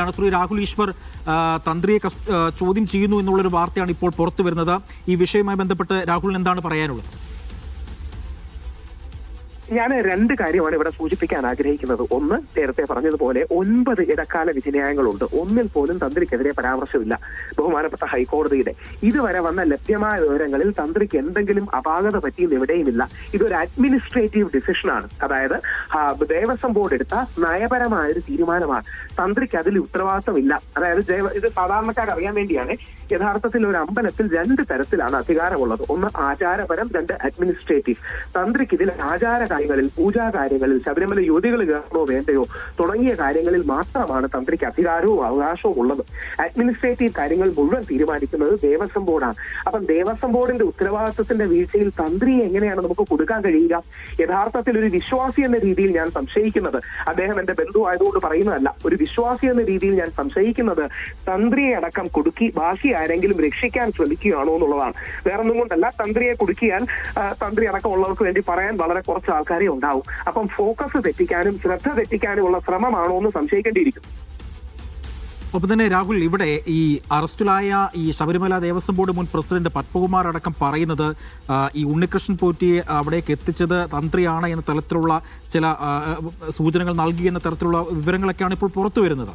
ാണ് ശ്രീ രാഹുൽ ഈശ്വർ തന്ത്രിയെ ചോദ്യം ചെയ്യുന്നു എന്നുള്ളൊരു വാർത്തയാണ് ഇപ്പോൾ പുറത്തു വരുന്നത് ഈ വിഷയവുമായി ബന്ധപ്പെട്ട് രാഹുലിന് എന്താണ് പറയാനുള്ളത്? ഞാൻ രണ്ട് കാര്യമാണ് ഇവിടെ സൂചിപ്പിക്കാൻ ആഗ്രഹിക്കുന്നത്. ഒന്ന് നേരത്തെ പറഞ്ഞതുപോലെ ഒൻപത് ഇടക്കാല വിധിന്യായങ്ങളുണ്ട്. ഒന്നിൽ പോലും തന്ത്രിക്കെതിരെ പരാമർശമില്ല ബഹുമാനപ്പെട്ട ഹൈക്കോടതിയുടെ. ഇതുവരെ വന്ന ലഭ്യമായ വിവരങ്ങളിൽ തന്ത്രിക്ക് എന്തെങ്കിലും അപാകത പറ്റിയെന്ന് എവിടെയുമില്ല. ഇതൊരു അഡ്മിനിസ്ട്രേറ്റീവ് ഡിസിഷനാണ് അതായത് ദേവസ്വം ബോർഡ് എടുത്ത നയപരമായ ഒരു തീരുമാനമാണ്. തന്ത്രിക്ക് അതിൽ ഉത്തരവാദിത്തമില്ല. അതായത് ഇത് സാധാരണക്കാർ അറിയാൻ വേണ്ടിയാണ്. യഥാർത്ഥത്തിൽ ഒരു അമ്പലത്തിൽ രണ്ട് തരത്തിലാണ് അധികാരമുള്ളത്. ഒന്ന് ആചാരപരം രണ്ട് അഡ്മിനിസ്ട്രേറ്റീവ് തന്ത്രിക്ക് ഇതിൽ ആചാര കാര്യങ്ങളിൽ പൂജാ കാര്യങ്ങളിൽ ശബരിമല യുവതികൾ കയറണോ വേണ്ടയോ തുടങ്ങിയ കാര്യങ്ങളിൽ മാത്രമാണ് തന്ത്രിക്ക് അധികാരവും അവകാശവും ഉള്ളത്. അഡ്മിനിസ്ട്രേറ്റീവ് കാര്യങ്ങൾ മുഴുവൻ തീരുമാനിക്കുന്നത് ദേവസ്വം ബോർഡാണ്. അപ്പം ദേവസ്വം ബോർഡിന്റെ ഉത്തരവാദിത്വത്തിന്റെ വീഴ്ചയിൽ തന്ത്രിയെ എങ്ങനെയാണ് നമുക്ക് കൊടുക്കാൻ കഴിയുക? യഥാർത്ഥത്തിൽ ഒരു വിശ്വാസി എന്ന രീതിയിൽ ഞാൻ സംശയിക്കുന്നത്. അദ്ദേഹം എന്റെ ബന്ധു ആയതുകൊണ്ട് പറയുന്നതല്ല. ഒരു വിശ്വാസി എന്ന രീതിയിൽ ഞാൻ സംശയിക്കുന്നത് തന്ത്രിയെ അടക്കം കുടുക്കി ബാക്കി ആരെങ്കിലും രക്ഷിക്കാൻ ശ്രമിക്കുകയാണോ എന്നുള്ളതാണ്. വേറൊന്നും കൊണ്ടല്ല തന്ത്രിയെ കുടുക്കിയാൽ തന്ത്രി തന്ത്രി അടക്കമുള്ളവർക്ക് വേണ്ടി പറയാൻ വളരെ കുറച്ച് ആൾക്കാരെ ഉണ്ടാവും അപ്പം ഫോക്കസ് തെറ്റിക്കാനും ശ്രദ്ധ തെറ്റിക്കാനുമുള്ള ശ്രമമാണോ എന്ന് സംശയിക്കേണ്ടിയിരിക്കും ഒപ്പം തന്നെ രാഹുൽ ഇവിടെ ഈ അറസ്റ്റിലായ ഈ ശബരിമല ദേവസ്വം ബോർഡ് മുൻ പ്രസിഡന്റ് പത്മകുമാർ അടക്കം പറയുന്നത് ഈ ഉണ്ണികൃഷ്ണൻ പോറ്റിയെ അവിടേക്ക് എത്തിച്ചത് തന്ത്രിയാണ് എന്ന തരത്തിലുള്ള ചില സൂചനകൾ നൽകി എന്ന തരത്തിലുള്ള വിവരങ്ങളൊക്കെയാണ് ഇപ്പോൾ പുറത്തു വരുന്നത്.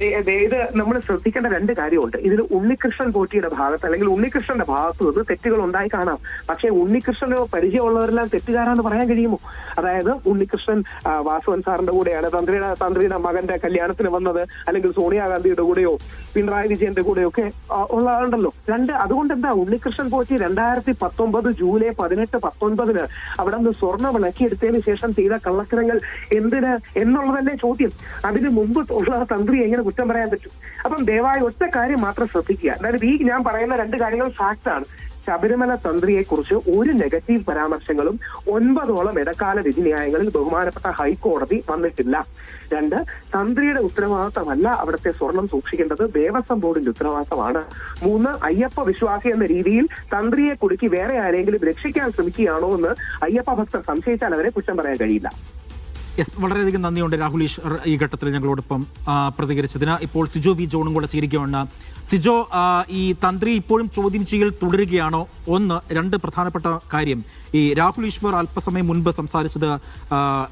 ഇത് നമ്മൾ ശ്രദ്ധിക്കേണ്ട രണ്ട് കാര്യമുണ്ട്. ഇതിൽ ഉണ്ണികൃഷ്ണൻ പോറ്റിയുടെ ഭാഗത്ത് അല്ലെങ്കിൽ ഉണ്ണികൃഷ്ണന്റെ ഭാഗത്ത് നിന്ന് തെറ്റുകൾ ഉണ്ടായി കാണാം. പക്ഷേ ഉണ്ണികൃഷ്ണന് പരിചയമുള്ളവരെല്ലാം തെറ്റുകാരാന്ന് പറയാൻ കഴിയുമോ? അതായത് ഉണ്ണികൃഷ്ണൻ വാസവൻ സാറിന്റെ കൂടെയാണ് തന്ത്രിയുടെ തന്ത്രിയുടെ മകന്റെ കല്യാണത്തിന് വന്നത് അല്ലെങ്കിൽ സോണിയാഗാന്ധിയുടെ കൂടെയോ പിണറായി വിജയന്റെ കൂടെയോ ഒക്കെ ആ, ഉള്ള ആളുണ്ടല്ലോ. രണ്ട് അതുകൊണ്ട് എന്താ ഉണ്ണികൃഷ്ണൻ പോറ്റി രണ്ടായിരത്തി പത്തൊമ്പത് ജൂലൈ പതിനെട്ട് പത്തൊൻപതിന് അവിടെ നിന്ന് സ്വർണ വിളക്കിയെടുത്തതിന് ശേഷം ചെയ്ത കള്ളക്കരങ്ങൾ എന്തിന് എന്നുള്ളതല്ലേ ചോദ്യം. അതിന് മുമ്പ് ഉള്ള തന്ത്രി എങ്ങനെ കുറ്റം പറയാൻ പറ്റും. അപ്പം ദയവായി ഒറ്റ കാര്യം മാത്രം ശ്രദ്ധിക്കുക. അതായത് ഈ ഞാൻ പറയുന്ന രണ്ട് കാര്യങ്ങൾ ഫാക്ട് ആണ്. ശബരിമല തന്ത്രിയെ കുറിച്ച് ഒരു നെഗറ്റീവ് പരാമർശങ്ങളും ഒൻപതോളം ഇടക്കാല വിധിന്യായങ്ങളിൽ ബഹുമാനപ്പെട്ട ഹൈക്കോടതി വന്നിട്ടില്ല. രണ്ട് തന്ത്രിയുടെ ഉത്തരവാദിത്തമല്ല അവിടുത്തെ സ്വർണം സൂക്ഷിക്കേണ്ടത് ദേവസ്വം ബോർഡിന്റെ ഉത്തരവാദിത്തമാണ്. മൂന്ന് അയ്യപ്പ വിശ്വാസി എന്ന രീതിയിൽ തന്ത്രിയെ കുടുക്കി വേറെ ആരെങ്കിലും രക്ഷിക്കാൻ ശ്രമിക്കുകയാണോ എന്ന് അയ്യപ്പ ഭക്തർ സംശയിച്ചാൽ അവരെ കുറ്റം പറയാൻ കഴിയില്ല. യെസ് വളരെയധികം നന്ദിയുണ്ട് രാഹുൽ ഈശ്വർ ഈ ഘട്ടത്തിൽ ഞങ്ങളോടൊപ്പം പ്രതികരിച്ചതിന്. ഇപ്പോൾ സിജോ വി ജോണും കൂടെ സ്വീകരിക്കുകയാണ് സിജോ ഈ തന്ത്രി ഇപ്പോഴും ചോദ്യം ചെയ്യൽ തുടരുകയാണോ? ഒന്ന് രണ്ട് പ്രധാനപ്പെട്ട കാര്യം. ഈ രാഹുൽ ഈശ്വർ അല്പസമയം മുൻപ് സംസാരിച്ചത്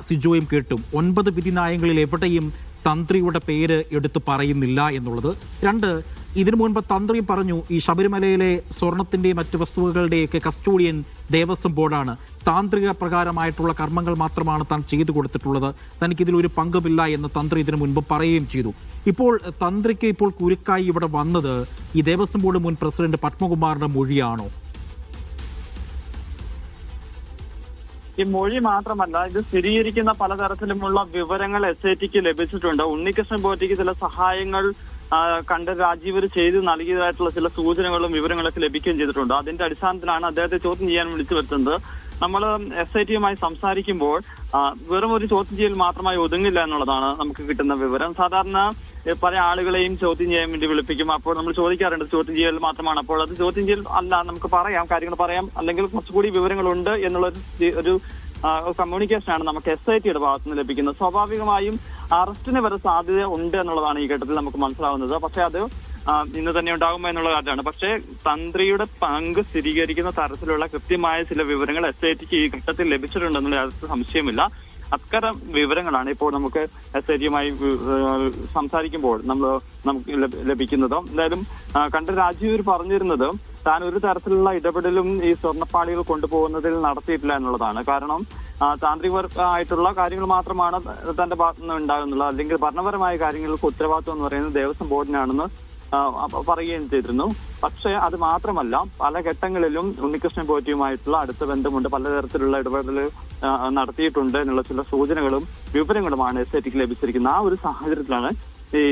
സിജോയും കേട്ടും. ഒൻപത് വിധി നയങ്ങളിൽ എവിടെയും തന്ത്രിയുടെ പേര് എടുത്തു പറയുന്നില്ല എന്നുള്ളത്. രണ്ട് ഇതിനു മുൻപ് തന്ത്രി പറഞ്ഞു ഈ ശബരിമലയിലെ സ്വർണത്തിന്റെയും മറ്റ് വസ്തുവകളുടെയൊക്കെ കസ്റ്റോഡിയൻ ദേവസ്വം ബോർഡാണ്. താന്ത്രിക പ്രകാരമായിട്ടുള്ള കർമ്മങ്ങൾ മാത്രമാണ് താൻ ചെയ്തു കൊടുത്തിട്ടുള്ളത്. തനിക്ക് ഒരു പങ്കുമില്ല എന്ന് തന്ത്രി ഇതിനു മുൻപ് പറയുകയും ചെയ്തു. ഇപ്പോൾ തന്ത്രിക്ക് ഇപ്പോൾ കുരുക്കായി ഇവിടെ വന്നത് ഈ ദേവസ്വം ബോർഡ് മുൻ പ്രസിഡന്റ് പത്മകുമാറിന്റെ മൊഴിയാണോ? ഈ മൊഴി മാത്രമല്ല ഇത് സ്ഥിരീകരിക്കുന്ന പലതരത്തിലുമുള്ള വിവരങ്ങൾ എസ് ഐ ടിക്ക് ലഭിച്ചിട്ടുണ്ട്. ഉണ്ണികൃഷ്ണൻ പോറ്റിക്ക് ചില സഹായങ്ങൾ കണ്ട് രാജീവർ ചെയ്ത് നൽകിയതായിട്ടുള്ള ചില സൂചനകളും വിവരങ്ങളൊക്കെ ലഭിക്കുകയും ചെയ്തിട്ടുണ്ട്. അതിന്റെ അടിസ്ഥാനത്തിലാണ് അദ്ദേഹത്തെ ചോദ്യം ചെയ്യാൻ വിളിച്ചു വരുത്തുന്നത്. നമ്മൾ എസ് ഐ ടിയുമായി സംസാരിക്കുമ്പോൾ വെറും ഒരു ചോദ്യം ചെയ്യൽ മാത്രമായി ഒതുങ്ങില്ല എന്നുള്ളതാണ് നമുക്ക് കിട്ടുന്ന വിവരം. സാധാരണ പല ആളുകളെയും ചോദ്യം ചെയ്യാൻ വേണ്ടി വിളിപ്പിക്കും. അപ്പോൾ നമ്മൾ ചോദിക്കാറുണ്ട് ചോദ്യം ചെയ്യൽ മാത്രമാണ്. അപ്പോൾ അത് ചോദ്യം ചെയ്യൽ അല്ല നമുക്ക് പറയാം കാര്യങ്ങൾ പറയാം. അല്ലെങ്കിൽ കുറച്ചുകൂടി വിവരങ്ങളുണ്ട് എന്നുള്ള ഒരു കമ്മ്യൂണിക്കേഷൻ ആണ് നമുക്ക് എസ് ഐ ടിയുടെ ഭാഗത്ത് നിന്ന് ലഭിക്കുന്നത്. സ്വാഭാവികമായും അറസ്റ്റിന് വരെ സാധ്യത ഉണ്ട് എന്നുള്ളതാണ് ഈ ഘട്ടത്തിൽ നമുക്ക് മനസ്സിലാവുന്നത്. പക്ഷേ അത് ഇന്ന് തന്നെ ഉണ്ടാകുമോ എന്നുള്ള കാര്യമാണ്. പക്ഷേ തന്ത്രിയുടെ പങ്ക് സ്ഥിരീകരിക്കുന്ന തരത്തിലുള്ള കൃത്യമായ ചില വിവരങ്ങൾ എസ് ഐ ടിക്ക് ഈ ഘട്ടത്തിൽ ലഭിച്ചിട്ടുണ്ടെന്നുള്ള യാതൊരു സംശയമില്ല അത്തരം വിവരങ്ങളാണ് ഇപ്പോൾ നമുക്ക് എസ് ഐ ടിയുമായി സംസാരിക്കുമ്പോൾ നമ്മൾ നമുക്ക് ലഭിക്കുന്നതും. എന്തായാലും കണ്ട രാജീവ് പറഞ്ഞിരുന്നത് താൻ ഒരു തരത്തിലുള്ള ഇടപെടലും ഈ സ്വർണപ്പാളികൾ കൊണ്ടുപോകുന്നതിൽ നടത്തിയിട്ടില്ല എന്നുള്ളതാണ്. കാരണം താന്ത്രിക താന്ത്രികമായിട്ടുള്ള കാര്യങ്ങൾ മാത്രമാണ് തന്റെ ഭാഗത്തുനിന്ന് ഉണ്ടാകുന്നുള്ളത് അല്ലെങ്കിൽ ഭരണപരമായ കാര്യങ്ങൾക്ക് ഉത്തരവാദിത്വം എന്ന് പറയുന്നത് ദേവസ്വം ബോർഡിനാണെന്ന് പറയുകയും ചെയ്തിരുന്നു. പക്ഷേ അത് മാത്രമല്ല പല ഘട്ടങ്ങളിലും ഉണ്ണികൃഷ്ണൻ പോറ്റിയുമായിട്ടുള്ള അടുത്ത ബന്ധമുണ്ട്. പലതരത്തിലുള്ള ഇടപെടൽ നടത്തിയിട്ടുണ്ട് എന്നുള്ള ചില സൂചനകളും വിവരങ്ങളുമാണ് എസ് ഐ ടിക്ക് ലഭിച്ചിരിക്കുന്നത്. ആ ഒരു സാഹചര്യത്തിലാണ്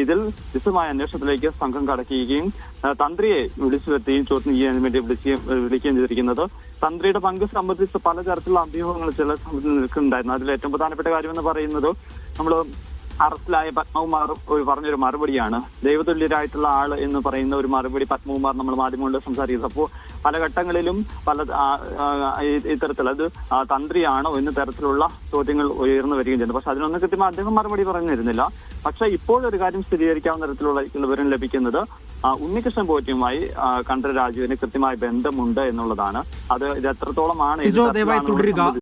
ഇതിൽ വിശദമായ അന്വേഷണത്തിലേക്ക് സംഘം കടക്കുകയും തന്ത്രിയെ വിളിച്ചു വരുത്തുകയും ചോദ്യം ചെയ്യാൻ വേണ്ടി വിളിക്കുകയും വിളിക്കുകയും ചെയ്തിരിക്കുന്നത്. തന്ത്രിയുടെ പങ്ക് സംബന്ധിച്ച് പലതരത്തിലുള്ള അഭ്യൂഹങ്ങൾ ചില നിൽക്കുന്നുണ്ടായിരുന്നു. അതിൽ ഏറ്റവും പ്രധാനപ്പെട്ട കാര്യം എന്ന് പറയുന്നത് നമ്മൾ അറസ്റ്റിലായ പത്മകുമാർ പറഞ്ഞൊരു മറുപടിയാണ്. ദൈവതുല്യരായിട്ടുള്ള ആൾ എന്ന് പറയുന്ന ഒരു മറുപടി പത്മകുമാർ നമ്മൾ മാധ്യമങ്ങളോട് സംസാരിക്കുന്നത് അപ്പോൾ പല ഘട്ടങ്ങളിലും പല ഇത്തരത്തിൽ അത് തന്ത്രിയാണോ എന്ന തരത്തിലുള്ള ചോദ്യങ്ങൾ ഉയർന്നു വരികയും ചെയ്യുന്നു. പക്ഷെ അതിനൊന്നും കൃത്യമായി അദ്ദേഹം മറുപടി പറഞ്ഞിരുന്നില്ല. പക്ഷേ ഇപ്പോൾ ഒരു കാര്യം സ്ഥിരീകരിക്കാവുന്ന തരത്തിലുള്ള വിവരം ലഭിക്കുന്നത് ഉണ്ണികൃഷ്ണൻ പോറ്റിയുമായി കണ്ഠരാജുവിന് കണ്ഠര കൃത്യമായ ബന്ധമുണ്ട് എന്നുള്ളതാണ്. അത് ഇത് എത്രത്തോളമാണ്